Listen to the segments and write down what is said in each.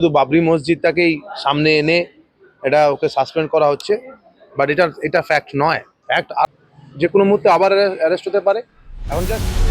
শুধু বাবরি মসজিদটাকেই সামনে এনে এটা ওকে সাসপেন্ড করা হচ্ছে বাট এটা এটা ফ্যাক্ট নয়। ফ্যাক্ট যে কোনো মুহূর্তে আবার অ্যারেস্ট হতে পারে। এখন জাস্ট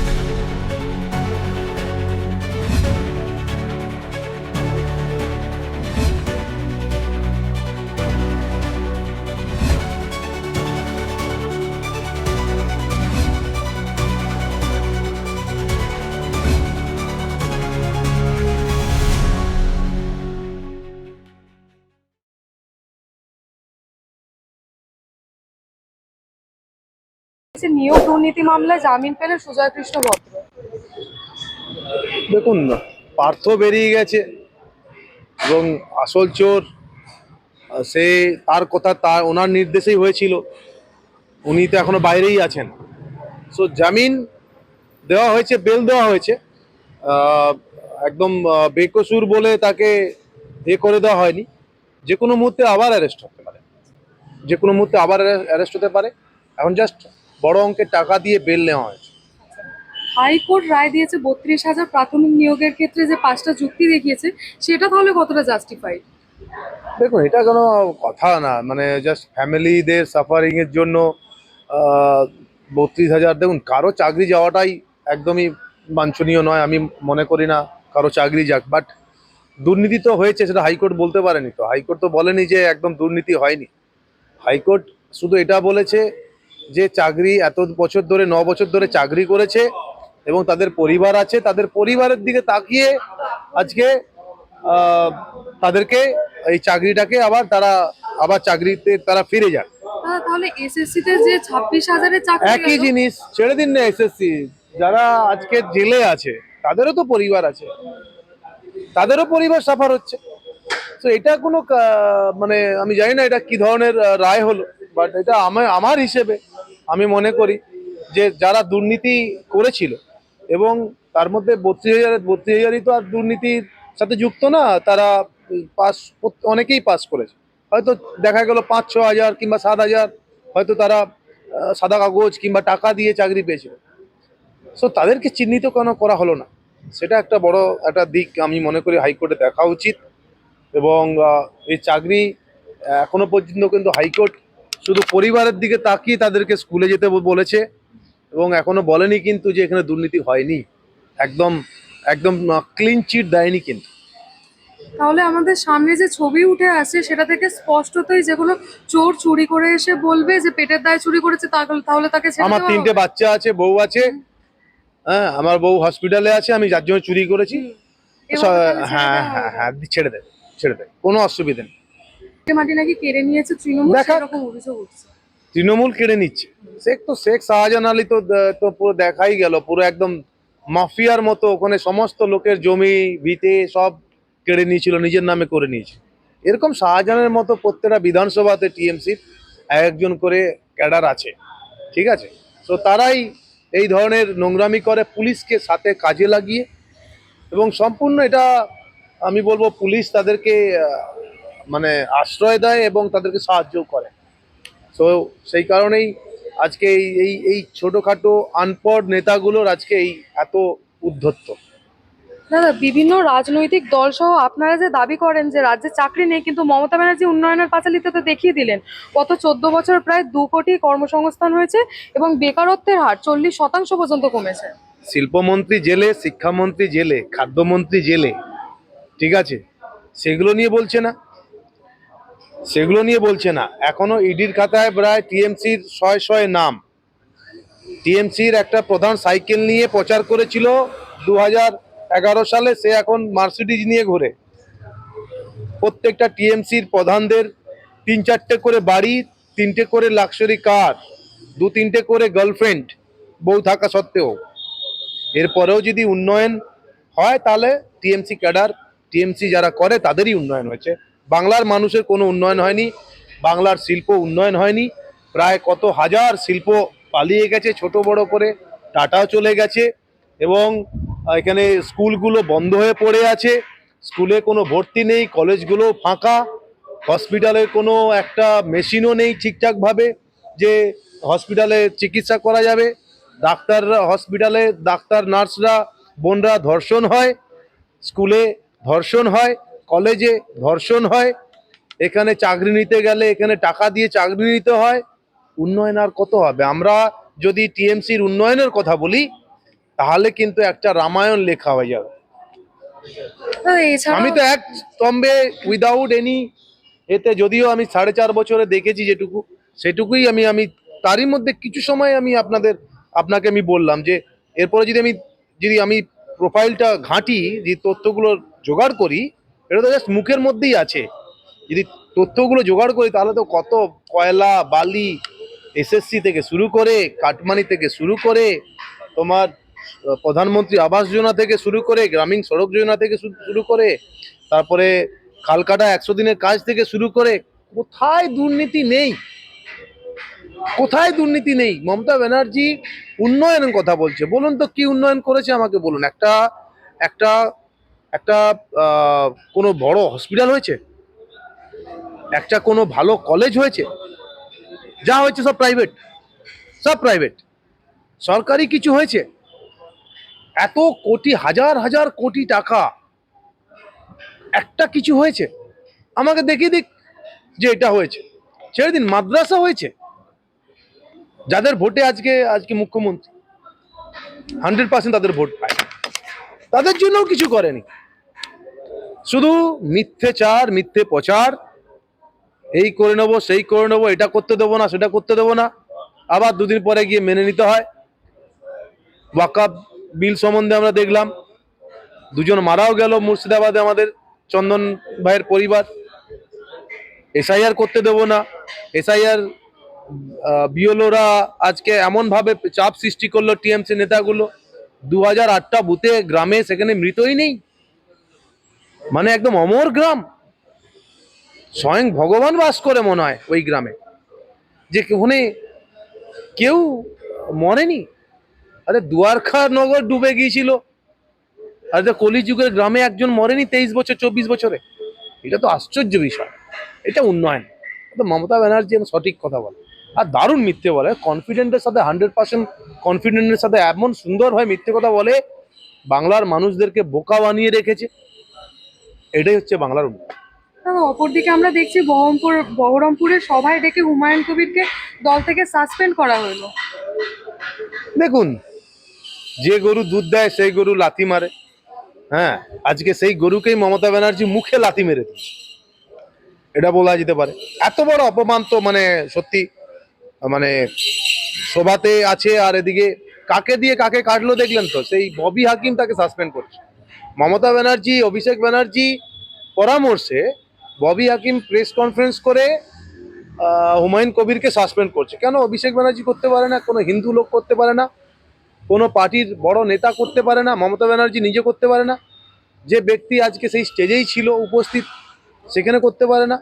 যে নিয়োগ দুর্নীতি মামলায় জামিন পেলে সুজয় কৃষ্ণ ভদ্র। দেখুন, পার্থ বেরিয়ে গেছে এবং আসল চোর, সে তার কথা, তার, ওনার নির্দেশেই হয়েছিল। উনি তো এখনও বাইরেই আছেন। সো জামিন দেওয়া হয়েছে বেল দেওয়া হয়েছে। একদম বেকসুর বলে তাকে এ করে দেওয়া হয়নি। যে কোনো মুহূর্তে আবার অ্যারেস্ট হতে পারে। যে কোনো মুহূর্তে আবার অ্যারেস্ট হতে পারে। এখন জাস্ট বড় অঙ্কের টাকা দিয়ে বেল নেওয়া হয়েছে হাইকোর্ট রায় দিয়েছে বত্রিশ হাজার প্রাথমিক নিয়োগের ক্ষেত্রে যে পাঁচটা যুক্তি দেখিয়েছে সেটা তাহলে কতটা জাস্টিফাইড দেখুন এটা কোনো কথা না। মানে জাস্ট ফ্যামিলিদের সাফারিংয়ের জন্য বত্রিশ হাজার দেখুন কারও চাকরি যাওয়াটাই একদমই বাঞ্ছনীয় নয় আমি মনে করি না কারও চাকরি যাক। বাট দুর্নীতি তো হয়েছে সেটা হাইকোর্ট বলতে পারেনি তো। হাইকোর্ট তো বলেনি যে একদম দুর্নীতি হয়নি। হাইকোর্ট শুধু এটা বলেছে যে চাকরি এত বছর ধরে ন বছর ধরে চাকরি করেছে এবং তাদের পরিবার আছে তাদের পরিবারের দিকে তাকিয়ে আজকে তাদেরকে এই চাকরিটাকে আবার তারা আবার চাকরিতে তারা ফিরে যাক দাদা, তাহলে এসএসসি তে যে ছাব্বিশ হাজারের চাকরি একই জিনিস ছেড়ে দিন না এসএসসি। যারা আজকে জেলে আছে তাদেরও তো পরিবার আছে। তাদেরও পরিবার সাফার হচ্ছে। তো এটা কোনো মানে আমি জানি না এটা কি ধরনের রায় হলো। বাট এটা আমার আমার হিসেবে আমি মনে করি যে যারা দুর্নীতি করেছিল এবং তার মধ্যে বত্রিশ হাজার, বত্রিশ হাজারই তো আর দুর্নীতির সাথে যুক্ত না, তারা পাস, অনেকেই পাস করেছে। হয়তো দেখা গেল পাঁচ, ছ হাজার কিংবা সাত হাজার, হয়তো তারা সাদা কাগজ কিংবা টাকা দিয়ে চাকরি পেয়েছিল। সো তাদেরকে চিহ্নিত কেন করা হলো না? সেটা একটা বড়, একটা দিক আমি মনে করি হাইকোর্টে দেখা উচিত। এবং এই চাকরি এখনও পর্যন্ত কিন্তু হাইকোর্ট শুধু পরিবারের দিকে তাকিয়ে তাদেরকে স্কুলে যেতে বলেছে এবং এখনও বলেনি কিন্তু যে এখানে দুর্নীতি হয়নি। একদম একদম ক্লিন চিট দেয়নি কিন্তু। তাহলে আমাদের সামনে যে ছবি উঠে আসছে সেটা থেকে স্পষ্টতই যেগুলো চোর চুরি করে এসে বলবে যে পেটের দায় চুরি করেছে তাহলে তাহলে তাকে আমার তিনটে বাচ্চা আছে বউ আছে। হ্যাঁ আমার বউ হসপিটালে আছে আমি যার জন্য চুরি করেছি। হ্যাঁ হ্যাঁ। হ্যাঁ ছেড়ে দেবে ছেড়ে দেবে কোনো অসুবিধা নেই। মাটি নাকি কেড়ে নিয়েছে তৃণমূল সেরকম অভিযোগ উঠছে। তৃণমূল কেড়ে নিচ্ছে। শেখ তো শেখ শাহজাহান আলী তো তো পুরো দেখাই গেল পুরো একদম মাফিয়ার মতো ওখানে সমস্ত লোকের জমি ভিতে সব কেড়ে নিয়েছিল নিজের নামে করে নিয়েছে। এরকম শাহজাহানের মতো প্রত্যেকটা বিধানসভাতে টিএমসির একজন করে ক্যাডার আছে ঠিক আছে? তো তারাই এই ধরনের নোংরামি করে পুলিশকে সাথে কাজে লাগিয়ে এবং সম্পূর্ণ এটা আমি বলব পুলিশ তাদেরকে মানে আশ্রয় দেয় এবং তাদেরকে সাহায্য করে। তো সেই কারণেই আজকে এই এই এই ছোটোখাটো আনপড় নেতাগুলোর আজকে এই এত উদ্ধত্ত। দাদা বিভিন্ন রাজনৈতিক দল সহ আপনারা যে দাবি করেন যে রাজ্যে চাকরি নেই কিন্তু মমতা ব্যানার্জি উন্নয়নের পাঁচালিতে তো দেখিয়ে দিলেন। গত চোদ্দ বছর প্রায় দু কোটি কর্মসংস্থান হয়েছে এবং বেকারত্বের হার চল্লিশ শতাংশ পর্যন্ত কমেছে। শিল্পমন্ত্রী জেলে শিক্ষামন্ত্রী জেলে খাদ্যমন্ত্রী জেলে ঠিক আছে? সেগুলো নিয়ে বলছে না। সেগুলো নিয়ে বলছে না। এখনও ইডির খাতায় প্রায় টিএমসির শয়ে শয়ে নাম। টিএমসির একটা প্রধান সাইকেল নিয়ে প্রচার করেছিল দু এগারো সালে, সে এখন মার্সিডিজ নিয়ে ঘোরে। প্রত্যেকটা টিএমসির প্রধানদের তিন চারটে করে বাড়ি, তিনটে করে লাক্সারি কার, দু তিনটে করে গার্লফ্রেন্ড, বউ থাকা সত্ত্বেও। এরপরেও যদি উন্নয়ন হয় তাহলে টিএমসি ক্যাডার, টিএমসি যারা করে তাদেরই উন্নয়ন হয়েছে। বাংলার মানুষের কোনো উন্নয়ন হয়নি, বাংলার শিল্প উন্নয়ন হয়নি, প্রায় কত হাজার শিল্প পালিয়ে গেছে ছোট বড় করে টাটাও চলে গেছে এবং এখানে স্কুলগুলো বন্ধ হয়ে পড়ে আছে, স্কুলে কোনো ভর্তি নেই, কলেজগুলো ফাঁকা, হসপিটালের কোনো একটা মেশিনও নেই ঠিকঠাকভাবে যে হসপিটালে চিকিৎসা করা যাবে ডাক্তাররা হসপিটালে, ডাক্তার, নার্সরা, বোনরা ধর্ষণ হয়, স্কুলে ধর্ষণ হয় কলেজে ধর্ষণ হয় এখানে চাকরি নিতে গেলে এখানে টাকা দিয়ে চাকরি নিতে হয় উন্নয়ন আর কত হবে? আমরা যদি টিএমসির উন্নয়নের কথা বলি তাহলে কিন্তু একটা রামায়ণ লেখা হয়ে যাবে। আমি তো এক স্তম্ভে উইদাউট এনি এতে যদিও আমি সাড়ে চার বছরে দেখেছি যেটুকু সেটুকুই আমি আমি তারই মধ্যে কিছু সময় আমি আপনাদের আপনাকে আমি বললাম যে এরপরে যদি আমি যদি আমি প্রোফাইলটা ঘাঁটি যে তথ্যগুলো জোগাড় করি এটা তো জাস্ট মুখের মধ্যেই আছে। যদি তথ্যগুলো জোগাড় করি, তাহলে তো কত কয়লা, বালি এসএসসি থেকে শুরু করে, কাটমানি থেকে শুরু করে, তোমার প্রধানমন্ত্রী আবাস যোজনা থেকে শুরু করে, গ্রামীণ সড়ক যোজনা থেকে শুরু করে, তারপরে কালকাটা একশো দিনের কাজ থেকে শুরু করে, কোথায় দুর্নীতি নেই? কোথায় দুর্নীতি নেই? মমতা ব্যানার্জি উন্নয়নের কথা বলছে। বলুন তো কি উন্নয়ন করেছে আমাকে বলুন। একটা একটা একটা কোনো বড় হসপিটাল হয়েছে? একটা কোনো ভালো কলেজ হয়েছে? যা হয়েছে সব প্রাইভেট সব প্রাইভেট সরকারি কিছু হয়েছে? এত কোটি, হাজার হাজার কোটি টাকা। একটা কিছু হয়েছে? আমাকে দেখিয়ে দিক যে এটা হয়েছে। ছেড়ে দিন, মাদ্রাসা হয়েছে। যাদের ভোটে আজকে আজকে মুখ্যমন্ত্রী হান্ড্রেড পার্সেন্ট তাদের ভোট পায়। তাদের জন্যও কিছু করেনি। শুধু মিথ্যে চার, মিথ্যে প্রচার, এই করে নেব, সেই করে নেব, এটা করতে দেবো না, সেটা করতে দেবো না, আবার দুদিন পরে গিয়ে মেনে নিতে হয়। ওয়াকাব বিল সম্বন্ধে আমরা দেখলাম, দুজন মারাও গেল মুর্শিদাবাদে আমাদের চন্দন ভাইয়ের পরিবার। এসআইআর করতে দেবো না, এসআইআর বিওলোরা আজকে এমনভাবে চাপ সৃষ্টি করল টিএমসি নেতাগুলো দু হাজার আটটা বুথে গ্রামে সেখানে মৃতই নেই। মানে একদম অমর গ্রাম। স্বয়ং ভগবান বাস করে মনে হয় ওই গ্রামে। যে ওখানে কেউ মরেনি। আরে দুয়ারখা নগর ডুবে গিয়েছিল। আর যে কলিযুগের গ্রামে একজন মরেনি তেইশ বছর, চব্বিশ বছরে। এটা তো আশ্চর্য বিষয়। এটা উন্নয়ন। মমতা ব্যানার্জি সঠিক কথা বলে। আর দারুণ মিথ্যে বলে। কনফিডেন্টের সাথে হান্ড্রেড পার্সেন্ট কনফিডেন্টের সাথে এমন সুন্দরভাবে মিথ্যে কথা বলে বাংলার মানুষদেরকে বোকা বানিয়ে রেখেছে। এটাই হচ্ছে বাংলার উন্নয়ন অপরদিকে আমরা দেখছি বহরমপুর বহরমপুরে সভায় ডেকে হুমায়ুন কবিরকে দল থেকে সাসপেন্ড করা হলো। দেখুন যে গরু দুধ দেয় সেই গরু লাথি মারে। হ্যাঁ আজকে সেই গরুকেই মমতা ব্যানার্জি মুখে লাথি মেরে দিচ্ছে এটা বলা যেতে পারে। এত বড় অপমান তো মানে সত্যি মানে শোভাতে আছে আর এদিকে কাকে দিয়ে কাকে কাটলো দেখলেন তো? সেই ববি হাকিম তাকে সাসপেন্ড করছে। মমতা ব্যানার্জি, অভিষেক ব্যানার্জি পরামর্শে ববি হাকিম প্রেস কনফারেন্স করে হুমায়ুন কবিরকে সাসপেন্ড করছে। কেন অভিষেক ব্যানার্জি করতে পারে না? কোনো হিন্দু লোক করতে পারে না? কোনো পার্টির বড় নেতা করতে পারে না? মমতা ব্যানার্জি নিজে করতে পারে না? যে ব্যক্তি আজকে সেই স্টেজেই ছিল, উপস্থিত, সেখানে করতে পারে না?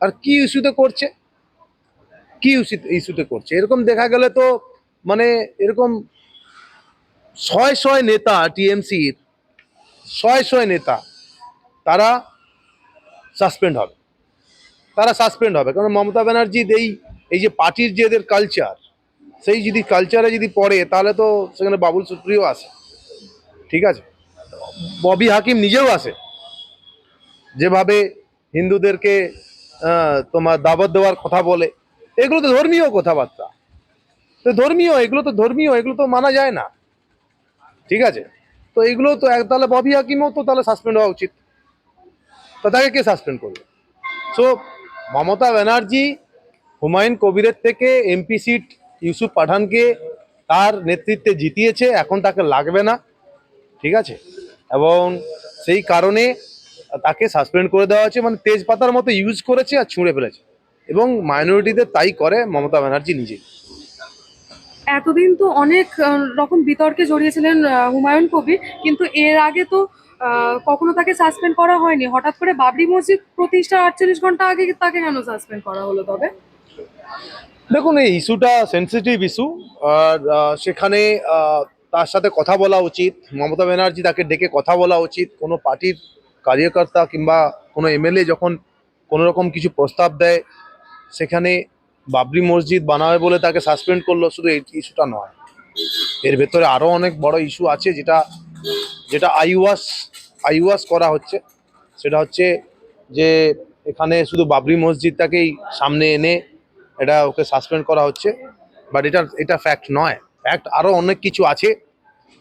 আর কি ইস্যুতে করছে? কি ইস্যুতে করছে? এরকম দেখা গেলে তো মানে এরকম ছয় ছয় নেতা টিএমসির, ছয় ছয় নেতা, তারা সাসপেন্ড হবে। তারা সাসপেন্ড হবে। কারণ মমতা ব্যানার্জি এই এই যে পার্টির যে এদের কালচার সেই যদি কালচারে যদি পড়ে, তাহলে তো সেখানে বাবুল সুপ্রিয় আসে ঠিক আছে? ববি হাকিম নিজেও আসে যেভাবে হিন্দুদেরকে তোমার দাবত দেওয়ার কথা বলে এগুলো তো ধর্মীয় কথাবার্তা। তো ধর্মীয়, এগুলো তো ধর্মীয়, এগুলো তো মানা যায় না। ঠিক আছে? তো এগুলো তো এক- তাহলে ববি হাকিমও তো তাহলে সাসপেন্ড হওয়া উচিত। তো তাকে কে সাসপেন্ড করবে? সো মমতা ব্যানার্জি, হুমায়ুন কবিরের থেকে এমপি সিট ইউসুফ পাঠানকে তার নেতৃত্বে জিতিয়েছে, এখন তাকে লাগবে না। ঠিক আছে? এবং সেই কারণে তাকে সাসপেন্ড করে দেওয়া হয়েছে। মানে তেজপাতার মতো ইউজ করেছে আর ছুঁড়ে ফেলেছে। এবং মাইনরিটিদের তাই করে মমতা ব্যানার্জি নিজেই এতদিন তো অনেক রকম বিতর্কে জড়িয়েছিলেন হুমায়ুন কবির কিন্তু এর আগে তো কখনো তাকে সাসপেন্ড করা হয়নি। হঠাৎ করে বাবরি মসজিদ প্রতিষ্ঠার আটচল্লিশ ঘণ্টা আগে তাকে কেন সাসপেন্ড করা হলো তবে? দেখুন এই ইস্যুটা সেন্সিটিভ ইস্যু আর সেখানে তার সাথে কথা বলা উচিত। মমতা ব্যানার্জি তাকে ডেকে কথা বলা উচিত। কোনো পার্টির কার্যকর্তা কিংবা কোনো এমএলএ যখন কোনো রকম কিছু প্রস্তাব দেয় সেখানে বাবরি মসজিদ বানাবে বলে তাকে সাসপেন্ড করল, শুধু এই ইস্যুটা নয়। এর ভেতরে আরও অনেক বড় ইস্যু আছে যেটা যেটা আইওয়াস আইওয়াস করা হচ্ছে। সেটা হচ্ছে যে এখানে শুধু বাবরি মসজিদটাকেই সামনে এনে এটা ওকে সাসপেন্ড করা হচ্ছে। বাট এটা এটা ফ্যাক্ট নয়। ফ্যাক্ট আরও অনেক কিছু আছে।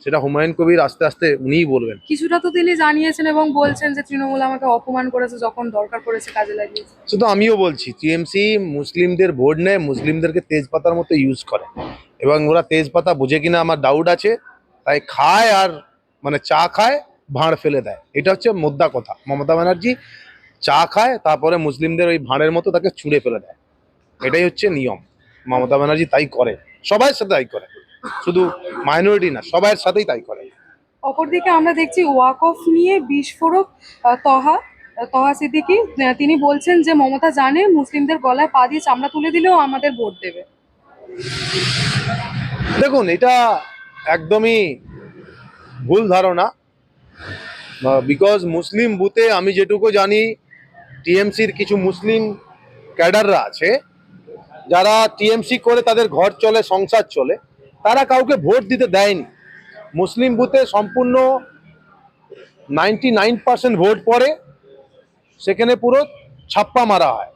সেটা হুমায়ুন কবির আস্তে আস্তে উনিই বলবেন। কিছুটা তো তিনি জানিয়েছেন এবং বলছেন যে তৃণমূল আমাকে অপমান করেছে যখন দরকার পড়েছে কাজে লাগিয়েছে। শুধু আমিও বলছি টিএমসি মুসলিমদের ভোট নেয় মুসলিমদেরকে তেজপাতার মতো ইউজ করে। এবং ওরা তেজপাতা বুঝে কিনা আমার ডাউট আছে তাই খায় আর মানে চা খায় ভাঁড় ফেলে দেয়। এটা হচ্ছে মোদ্দা কথা। মমতা ব্যানার্জি চা খায় তারপরে মুসলিমদের ওই ভাঁড়ের মতো তাকে ছুঁড়ে ফেলে দেয়। এটাই হচ্ছে নিয়ম। মমতা ব্যানার্জি তাই করে। সবাই সাথে তাই করে। শুধু মাইনরিটি না সবার সাথেই তাই করে। অপরদিকে আমরা দেখছি ওয়াক অফ নিয়ে বিস্ফোরক তহা তহা সিদ্দিকি তিনি বলছেন যে মমতা জানে মুসলিমদের গলায় পা দিয়ে চামড়া তুলে দিলেও আমাদের ভোট দেবে। দেখুন এটা একদমই ভুল ধারণা বিকজ মুসলিম বুথে আমি যেটুকু জানি টিএমসির কিছু মুসলিম ক্যাডাররা আছে যারা টিএমসি করে তাদের ঘর চলে সংসার চলে তারা কাউকে ভোট দিতে দেয়নি। মুসলিম বুথে সম্পূর্ণ নাইনটি নাইন পার্সেন্ট ভোট পড়ে, সেখানে পুরো ছাপ্পা মারা হয়।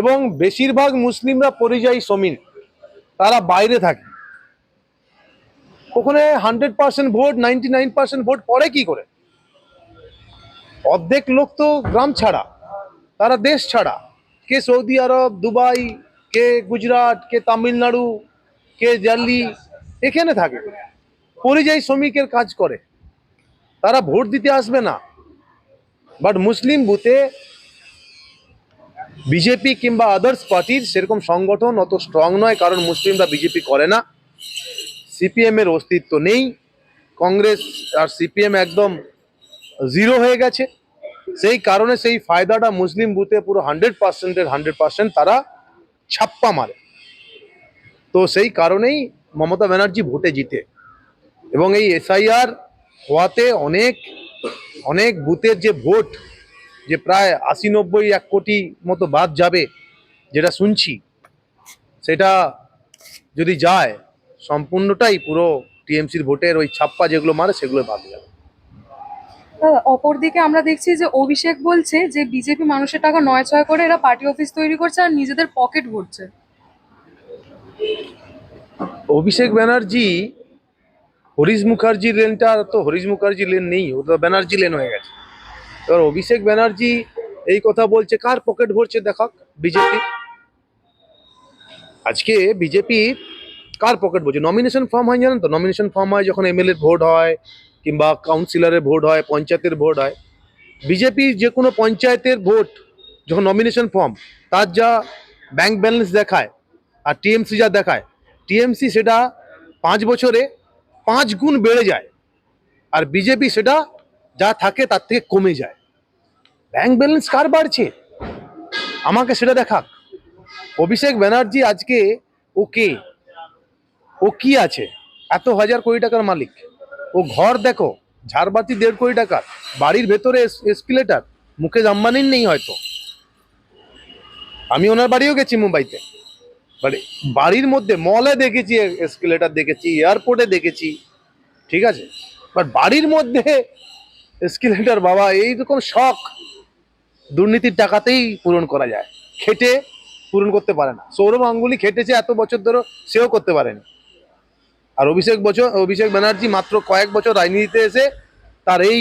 এবং বেশিরভাগ মুসলিমরা পরিযায়ী শ্রমিক, তারা বাইরে থাকে। ওখানে hundred percent vote ninety nine percent vote পড়ে কি করে? অর্ধেক লোক তো গ্রাম ছাড়া, তারা দেশ ছাড়া। কে সৌদি আরব, দুবাই, কে গুজরাট, কে তামিলনাড়ু, কে দিল্লি এখানে থাকে। পরিযায়ী শ্রমিকের কাজ করে। তারা ভোট দিতে আসবে না। বাট মুসলিম বুথে বিজেপি কিংবা আদার্স পার্টির সেরকম সংগঠন অত স্ট্রং নয়, কারণ মুসলিমরা বিজেপি করে না। সিপিএম এর অস্তিত্ব নেই। কংগ্রেস আর সিপিএম একদম জিরো হয়ে গেছে। সেই কারণে সেই ফায়দাটা মুসলিম বুথে পুরো হান্ড্রেড পার্সেন্টের হান্ড্রেড পার্সেন্ট তারা ছাপ্পা মারে। তো সেই কারণেই মমতা ব্যানার্জি ভোটে জিতে। এবং এই এসআইআর হওয়াতে অনেক অনেক বুথের যে ভোট, যে প্রায় আশি নব্বই, এক কোটি মতো বাদ যাবে, যেটা শুনছি, সেটা যদি যায়, সম্পূর্ণটাই পুরো টিএমসির ভোটের ওই ছাপ্পা যেগুলো মারে, সেগুলো বাদ যাবে। অপরদিকে আমরা দেখছি যে অভিষেক বলছে যে, বিজেপি মানুষের টাকা নয় ছয় করে এরা পার্টি অফিস তৈরি করছে আর নিজেদের পকেট ভরছে। অভিষেক ব্যানার্জি, হরিশ মুখার্জির লেনটা তো হরিশ মুখার্জি লেন নেই ও তো ব্যানার্জি লেন হয়ে গেছে। এবার অভিষেক ব্যানার্জি এই কথা বলছে, কার পকেট ভরছে দেখাক, বিজেপি? আজকে বিজেপি কার পকেট ভরছে? নমিনেশন ফর্ম হয়, জানেন তো? নমিনেশন ফর্ম হয় যখন এমএলএ ভোট হয়, কিংবা কাউন্সিলরের ভোট হয়, পঞ্চায়েতের ভোট হয়। বিজেপি যে কোনো পঞ্চায়েতের ভোট যখন নমিনেশন ফর্ম তার যা ব্যাংক ব্যালেন্স দেখায়, আর টিএমসি যা দেখায় টিএমসি সেটা পাঁচ বছরে পাঁচ গুণ বেড়ে যায়। আর বিজেপি সেটা যা থাকে তার থেকে কমে যায়। ব্যাংক ব্যালেন্স কার বাড়ছে? আমাকে সেটা দেখাক। অভিষেক ব্যানার্জি আজকে ও কে? ও কি আছে? এত হাজার কোটি টাকার মালিক। ও ঘর দেখো, ঝাড়বাতি দেড় কোটি টাকার, বাড়ির ভেতরে এসকিলেটার মুকেশ আম্বানির নেই হয়তো। আমি ওনার বাড়িও গেছি মুম্বাইতে। বাট বাড়ির মধ্যে মলে দেখেছি এসকেলেটার দেখেছি এয়ারপোর্টে দেখেছি, ঠিক আছে? বাট বাড়ির মধ্যে এসকেলেটার বাবা, এই রকম শখ দুর্নীতির টাকাতেই পূরণ করা যায়। খেটে পূরণ করতে পারে না। সৌরভ গাঙ্গুলি খেটেছে এত বছর ধরে, সেও করতে পারেনি। আর অভিষেক বছর অভিষেক ব্যানার্জি মাত্র কয়েক বছর রাজনীতিতে এসে তার এই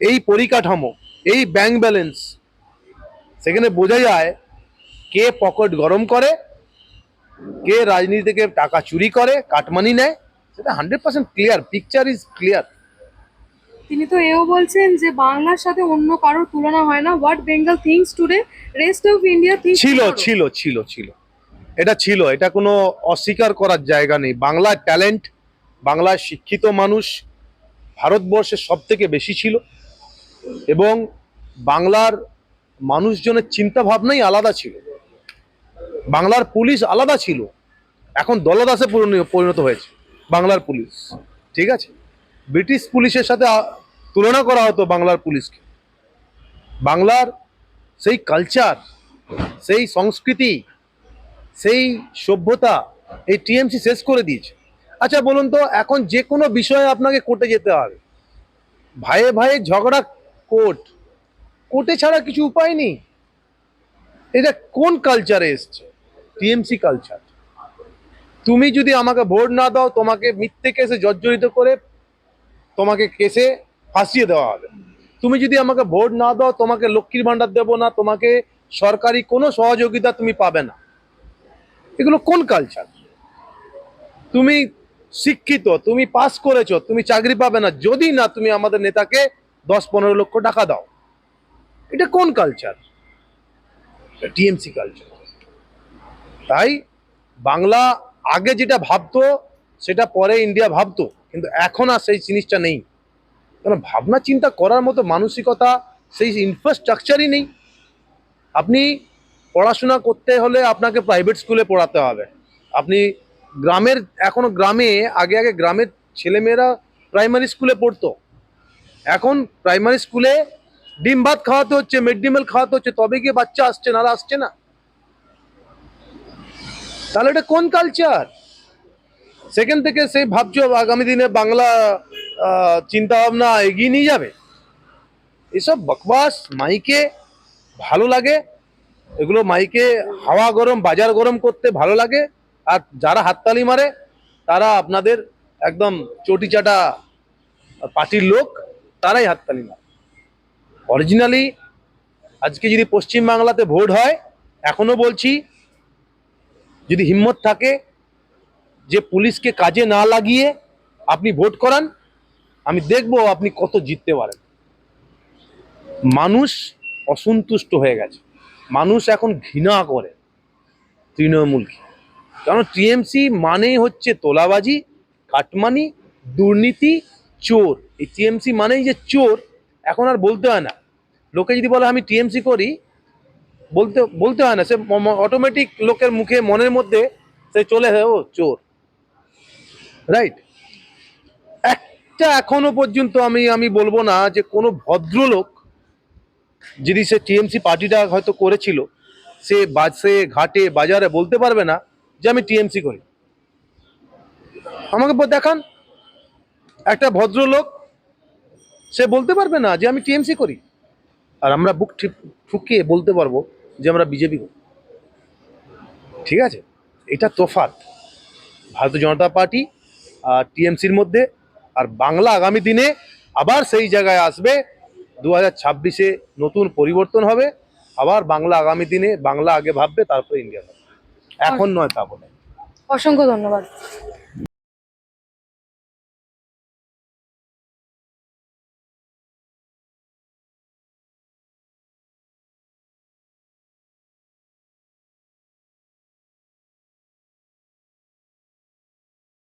এই পরিকাঠামো, এই ব্যাংক ব্যালেন্স সেখানে বোঝা যায় কে পকেট গরম করে কে রাজনীতি থেকে টাকা চুরি করে কাটমানি নেয় সেটা hundred percent clear picture is clear তিনি তো এও বলছেন যে বাংলার সাথে অন্য কারোর তুলনা হয় না। What Bengal thinks today rest of India thinks ছিল ছিল ছিল ছিল। এটা ছিল এটা কোনো অস্বীকার করার জায়গা নেই। বাংলার ট্যালেন্ট বাংলার শিক্ষিত মানুষ ভারতবর্ষের সব থেকে বেশি ছিল এবং বাংলার মানুষজনের চিন্তাভাবনাই আলাদা ছিল। বাংলার পুলিশ আলাদা ছিল। এখন দলদাসে পরিণ- পরিণত হয়েছে, বাংলার পুলিশ। ঠিক আছে? ব্রিটিশ পুলিশের সাথে তুলনা করা হতো বাংলার পুলিশকে। বাংলার সেই কালচার সেই সংস্কৃতি, সেই সভ্যতা এই টিএমসি শেষ করে দিয়েছে। আচ্ছা বলুন তো, এখন যে কোনো বিষয়ে আপনাকে কোর্টে যেতে হবে। ভাইয়ে ভাইয়ে ঝগড়া কোর্ট। কোর্টে ছাড়া কিছু উপায় নেই। এটা কোন কালচারে এসছে? টিএমসি কালচার তুমি যদি আমাকে ভোট না দাও, তোমাকে মিথ্যে কেসে জর্জরিত করে তোমাকে কেসে ফাঁসিয়ে দেওয়া হবে। তুমি যদি আমাকে ভোট না দাও, তোমাকে লক্ষ্মীর ভান্ডার দেবো না, তোমাকে সরকারি কোনো সহযোগিতা তুমি পাবে না। এগুলো কোন কালচার তুমি শিক্ষিত, তুমি পাস করেছ, তুমি চাকরি পাবে না, যদি না তুমি আমাদের নেতাকে দশ পনেরো লক্ষ টাকা দাও। এটা কোন কালচার টিএমসি কালচার তাই বাংলা আগে যেটা ভাবতো, সেটা পরে ইন্ডিয়া ভাবতো, কিন্তু এখন আর সেই জিনিসটা নেই। কারণ ভাবনা চিন্তা করার মতো মানসিকতা, সেই ইনফ্রাস্ট্রাকচারই নেই। আপনি পড়াশোনা করতে হলে আপনাকে প্রাইভেট স্কুলে পড়াতে হবে। আপনি গ্রামের, এখনও গ্রামে, আগে আগে গ্রামের ছেলেমেয়েরা প্রাইমারি স্কুলে পড়তো। এখন প্রাইমারি স্কুলে ডিম ভাত খাওয়াতে হচ্ছে, মিড ডে মিল খাওয়াতে হচ্ছে, তবে গিয়ে বাচ্চা আসছে না আসছে না। তাহলে এটা কোন কালচার সেখান থেকে সেই ভাবছ আগামী দিনে বাংলা চিন্তা ভাবনা এগিয়ে নিয়ে যাবে? এসব বকবাস মাইকে ভালো লাগে, এগুলো মাইকে হাওয়া গরম, বাজার গরম করতে ভালো লাগে, আর যারা হাততালি মারে, তারা আপনাদের একদম চটি চাটা পার্টির লোক, তারাই হাততালি মারে। অরিজিনালি আজকে যদি পশ্চিম বাংলাতে ভোট হয়, এখনও বলছি, যদি হিম্মত থাকে যে পুলিশকে কাজে না লাগিয়ে আপনি ভোট করান, আমি দেখব আপনি কত জিততে পারেন। মানুষ অসন্তুষ্ট হয়ে গেছে। মানুষ এখন ঘৃণা করে তৃণমূলকে। কারণ টিএমসি মানেই হচ্ছে তোলাবাজি, কাটমানি, দুর্নীতি, চোর। এই টিএমসি মানেই যে চোর, এখন আর বলতে হয় না। লোকে যদি বলে আমি টিএমসি করি, বলতে বলতে হয় না। সে অটোমেটিক লোকের মুখে, মনের মধ্যে সে চলে যায় ও চোর। রাইট একটা এখনও পর্যন্ত আমি আমি বলব না যে কোনো ভদ্রলোক যদি সে টিএমসি পার্টিটা হয়তো করেছিল, সে বাসে, ঘাটে, বাজারে বলতে পারবে না যে আমি টিএমসি করি। আমাকে দেখান। একটা ভদ্রলোক, সে বলতে পারবে না যে আমি টিএমসি করি। আর আমরা বুক ঠিক- ঠুকিয়ে বলতে পারব যে আমরা বিজেপি ঠিক আছে? এটা তোফাত ভারতীয় জনতা পার্টি আর টিএমসির মধ্যে আর বাংলা আগামী দিনে আবার সেই জায়গায় আসবে। দু হাজার ছাব্বিশে নতুন পরিবর্তন হবে। আবার বাংলা আগামী দিনে বাংলা আগে ভাববে, তারপরে ইন্ডিয়া এখন নয় তা বলে। অসংখ্য ধন্যবাদ।